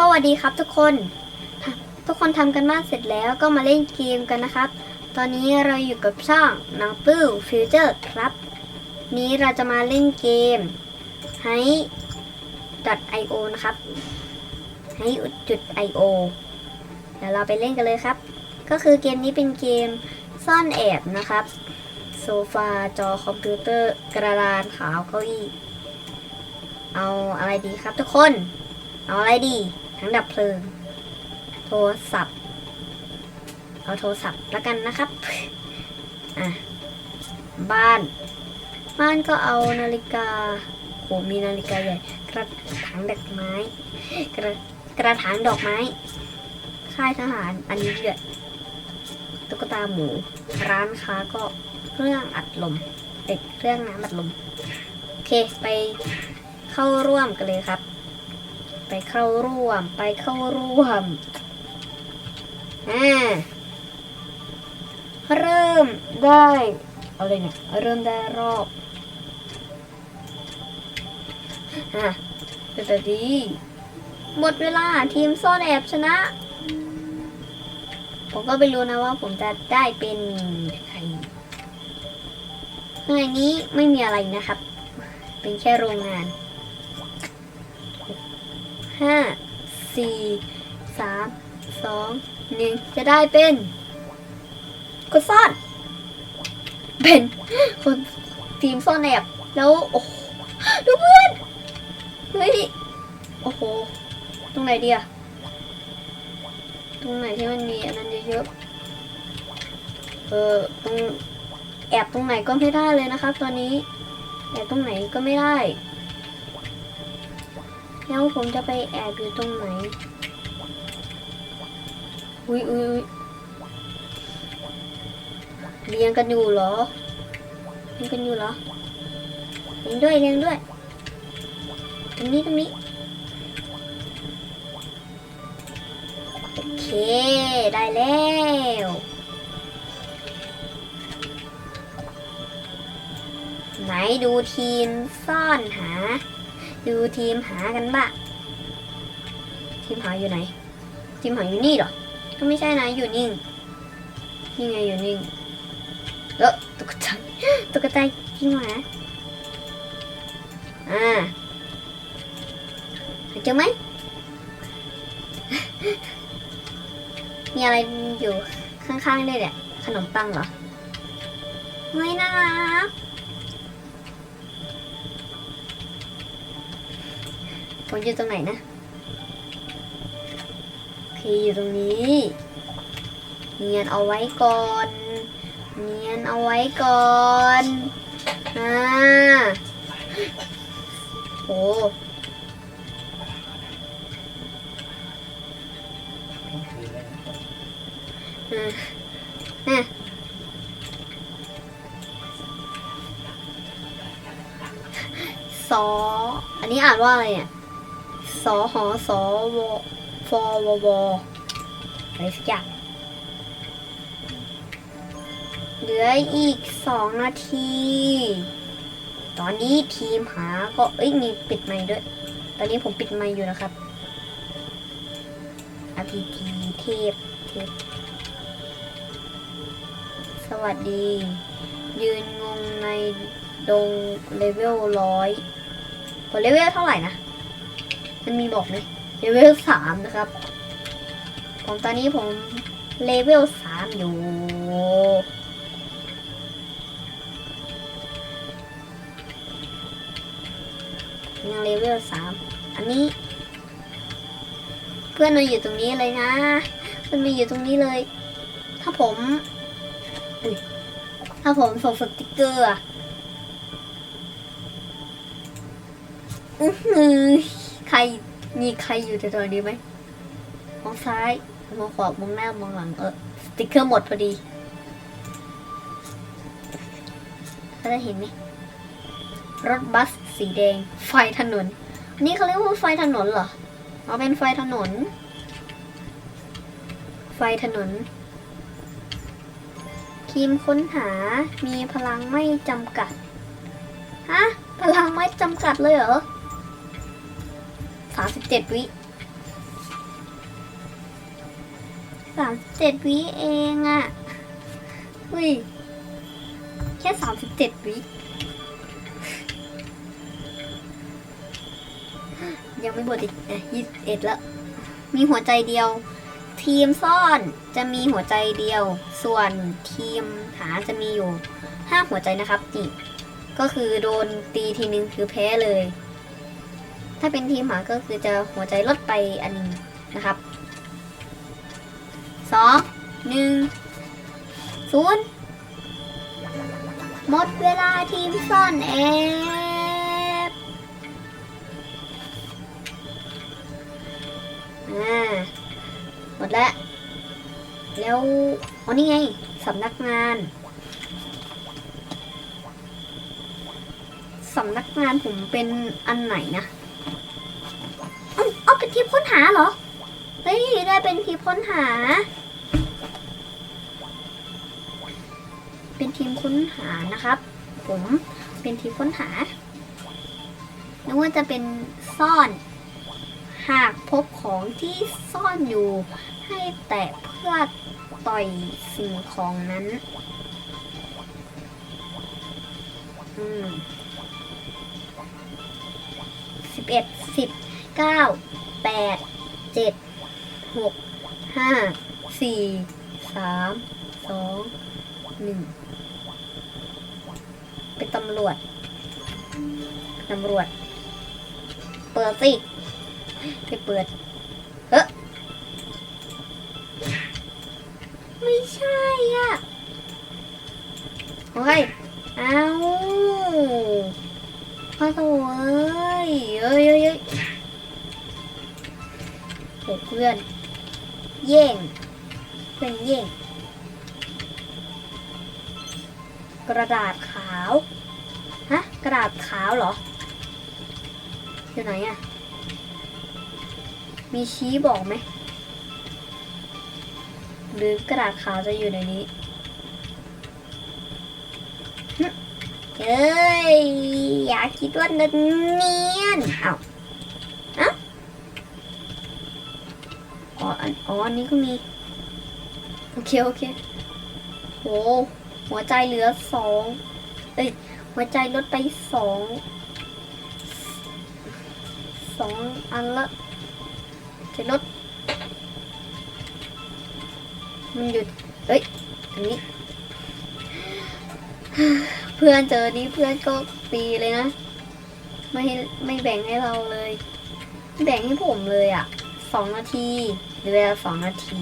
สวัสดีครับทุกคน ทุกคนทำกันบ้านเสร็จแล้วก็มาเล่นเกมกันนะครับ ตอนนี้เราอยู่กับช่องน้องปื้วฟิวเจอร์ครับ นี้เราจะมาเล่นเกมให้ .io นะครับให้จุด .io เดี๋ยวเราไปเล่นกันเลยครับ ก็คือเกมนี้เป็นเกมซ่อนแอบนะครับ โซฟาจอคอมพิวเตอร์กระดานขาวเก้าอี้เอาอะไรดีครับทุกคน เอาอะไรดี ทั้งดับเพลิง โทรศัพท์ เอาโทรศัพท์แล้วกันนะครับ อะ บ้าน บ้านก็เอานาฬิกาโหมีนาฬิกาใหญ่ กระถางดอกไม้ กระกระถางดอกไม้ ค่ายทหาร อันนี้เดือดตุ๊กตาหมู ร้านค้าก็เครื่องอัดลมเด็กเครื่องน้ำอัดลม โอเค ไปเข้าร่วมกันเลยครับ ไปเข้าร่วม ไปเข้าร่วมอ่าเริ่มได้เอาเลยเนี่ยเริ่มได้รอบอะเป็นแบบนี้หมดเวลาทีมซ่อนแอบชนะ ผมก็ไม่รู้นะว่าผมจะได้เป็นใครข้างในนี้ไม่มีอะไรนะครับ เป็นแค่โรงงาน ห้าสี่สามสองหนึ่งจะได้เป็นกดซ่อน เป็นคนทีมซ่อนแอบแล้วโอ้ดูเพื่อนเฮ้ยโอ้โหตรงไหนดีอะตรงไหนที่มันมีอันนั้นเยอะๆเออตรงแอบตรงไหนก็ไม่ได้เลยนะครับ ตอนนี้แอบตรงไหนก็ไม่ได้ แล้วผมจะไปแอบอยู่ตรงไหน อุ้ยอุ้ยเรียงกันอยู่เหรอเรียงกันอยู่เหรอเรียงด้วยเรียงด้วย ตรงนี้ตรงนี้โอเค ได้แล้วไหนดูทีมซ่อนหา ดูทีมหากันบ้างทีมหาอยู่ไหน ทีมหาอยู่นี่หรอ ก็ไม่ใช่นะอยู่นิ่ง นี่ไงอยู่นิ่ง เออตกใจตกใจจริงเหรออ่าหาเจอไหมมีอะไรอยู่ข้างๆด้วยแหละขนมปังเหรอไม่น่ารัก ผมอยู่ตรงไหนนะโอเคอยู่ตรงนี้เนียนเอาไว้ก่อนเนียนเอาไว้ก่อนอ่าโอ้อ่าอ่ออันนี้อ่านว่าอะไรเนี่ย สอหอสอวฟอววอะไรสักอย่างเหลืออีกสองนาที ตอนนี้ทีมหาก็เอ้ยมีปิดไมค์ด้วย ตอนนี้ผมปิดไมค์อยู่นะครับ RPG เทพเทพสวัสดี ยืนงงในดงเลเวลร้อยพอเลเวลเท่าไหร่นะ มันมีบอกไหมเลเวลสามนะครับ ผมตอนนี้ผมเลเวลสามอยู่ ยังเลเวลสามอันนี้ เพื่อนมาอยู่ตรงนี้เลยนะเพื่อนมาอยู่ตรงนี้เลย ถ้าผมถ้าผมส่งสติกเกอร์อะอื้อหือ ใครมีใครอยู่แถวๆนี้ไหมมองซ้ายมองขวามองหน้ามองหลังเออสติกเกอร์หมดพอดีเขาจะเห็นไหมรถบัสสีแดง ไฟถนน อันนี้เขาเรียกว่าไฟถนนเหรอเอาเป็นไฟถนน ไฟถนนทีมค้นหามีพลังไม่จำกัด ฮะ พลังไม่จำกัดเลยเหรอ สามสิบเจ็ดวิสามเจ็ดวิเองอะอุ้ย แค่สามสิบเจ็ดวิยังไม่หมดอีกอะยี่สิบเอ็ดแล้ว มีหัวใจเดียว ทีมซ่อนจะมีหัวใจเดียว ส่วนทีมหาจะมีอยู่ห้าหัวใจนะครับนี่ก็คือโดนตีทีนึงคือแพ้เลย ถ้าเป็นทีมหมาก็คือจะหัวใจลดไปอันหนึงนะครับสองหนึ่งศูนย์หมดเวลาทีมซ่อนแอบอ่าหมดแล้วแล้วอ๋อนี่ไงสำนักงานสำนักงานผมเป็นอันไหนนะ เอาเอาเป็นทีมค้นหาเหรอ เฮ้ยได้เป็นทีมค้นหา เป็นทีมค้นหานะครับ ผมเป็นทีมค้นหานึกว่าจะเป็นซ่อน หากพบของที่ซ่อนอยู่ ให้แตะเพื่อต่อยสิ่งของนั้น อืม เอ็ดสิบเก้าแปดเจ็ดหกห้าสี่สามสองหนึ่งเป็นตำรวจ ตำรวจ เปิดสิ ไปเปิด เฮ้ไม่ใช่อะ โอ้ย เอา พระโถเอ้ยเอ้ยเอ้ยเอ้ยโหเพื่อนแย่งเพื่อนแย่ง กระดาษขาว ฮะ กระดาษขาวเหรออยู่ไหนอะมีชี้บอกไหม หรือกระดาษขาวจะอยู่ในนี้ เอ้ยอยากคิดว่าเนียนเอ้าเอ้าอ๋ออันอ๋ออันนี้ก็มี โอเค โอเคโหหัวใจเหลือสองเอ้ย หัวใจลดไปสองสองอันละจะลดมันหยุดเฮ้ยอันนี้ เพื่อนเจอนี้เพื่อนก็ตีเลยนะ ไม่ไม่แบ่งให้เราเลย แบ่งให้ผมเลยอะ่ะสองนาทีหรือเวลาสองนาที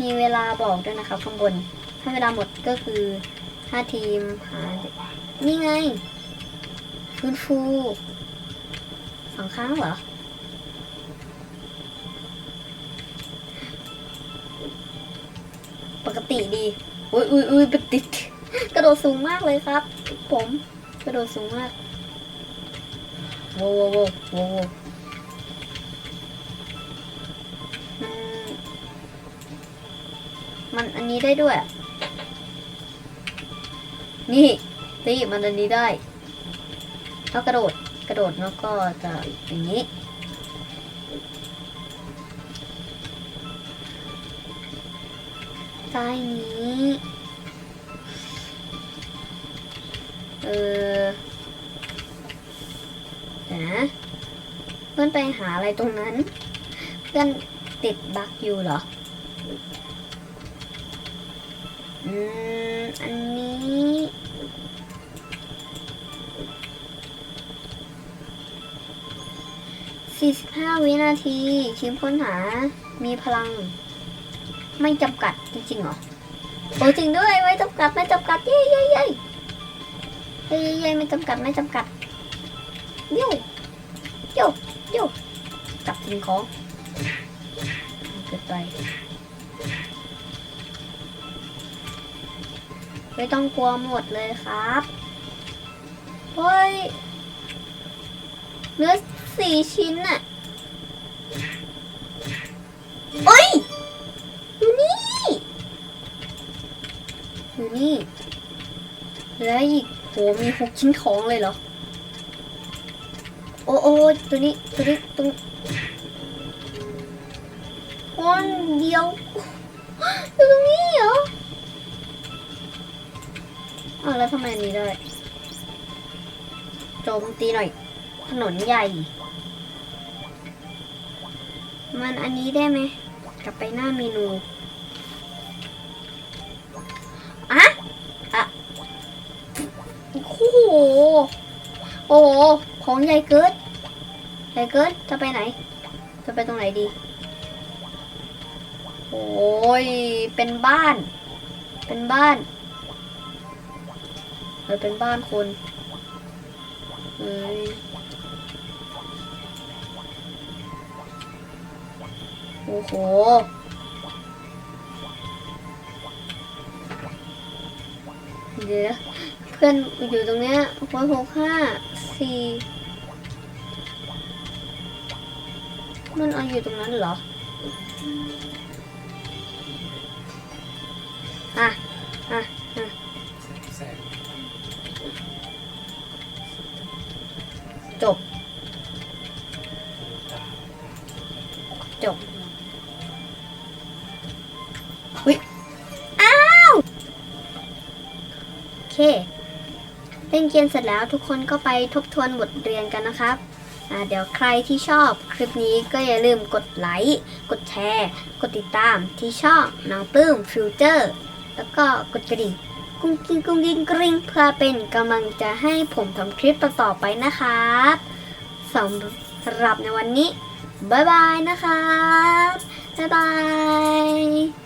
มีเวลาบอกด้วยนะครับข้างบน ถ้าเวลาหมดก็คือถ้าทีมหานี่ไงฟื้นฟูสองครั้งเหรอปกติดี อุ้ยอุ้ยอุ้ยปติด กระโดดสูงมากเลยครับ ผม กระโดดสูงมากโว้วโว้วโว้วโว้วมันมันอันนี้ได้ด้วย นี่นี่มันอันนี้ได้แล้วกระโดดกระโดดแล้วก็จะอย่างนี้ใต้นี้ เออเดี๋ยวนะ เพื่อนไปหาอะไรตรงนั้น เพื่อนติดบั๊กอยู่เหรอ อืม อันนี้สี่สิบห้าวินาทีทีมค้นหา มีพลัง ไม่จำกัดจริงๆเหรอโอ้จริงด้วย ไม่จำกัด ไม่จำกัด เย้เย้เย้ เย้เย้ยไม่จำกัดไม่จำกัดโย่โย่โย่จับสิ่งของเกิดไปไม่ต้องกลัวหมดเลยครับเฮ้ยเนื้อสี่ชิ้นอะโอ้ยอยู่นี่อยู่นี่แล้วอีก โหมีหกชิ้นของเลยเหรอ โอ้โอ้ตัวนี้ตัวนี้ตรงโอ้คนเดียวอยู่ตรงนี้เหรออ้าวแล้วทำไมอันนี้ได้โจมตีหน่อย ถนนใหญ่ มันอันนี้ได้ไหม กลับไปหน้าเมนู อ้โห โอ้โห ของใหญ่เกินใหญ่เกินจะไปไหน จะไปตรงไหนดี โอ้ย เป็นบ้าน เป็นบ้านเออเป็นบ้านคนเฮ้ยโอ้โหเดี๋ยว พื่อนอยู่ตรงเนี้ยหกหกห้าสี่มันเอาอยู่ตรงนั้นเหรอ อะ อะ อะแสงจบ เล่นเสร็จแล้วทุกคนก็ไปทบทวนบทเรียนกันนะครับเดี๋ยวใครที่ชอบคลิปนี้ก็อย่าลืมกดไลค์ กดแชร์ กดติดตามที่ช่องน้องปื้มฟิวเจอร์แล้วก็กดกระดิ่งกุ้งกิ้งกุ้งกิ้งกริ๊งเพื่อเป็นกำลังจะให้ผมทำคลิปต่อๆไปนะครับสำหรับในวันนี้ บ๊ายบายนะครับ บ๊ายบาย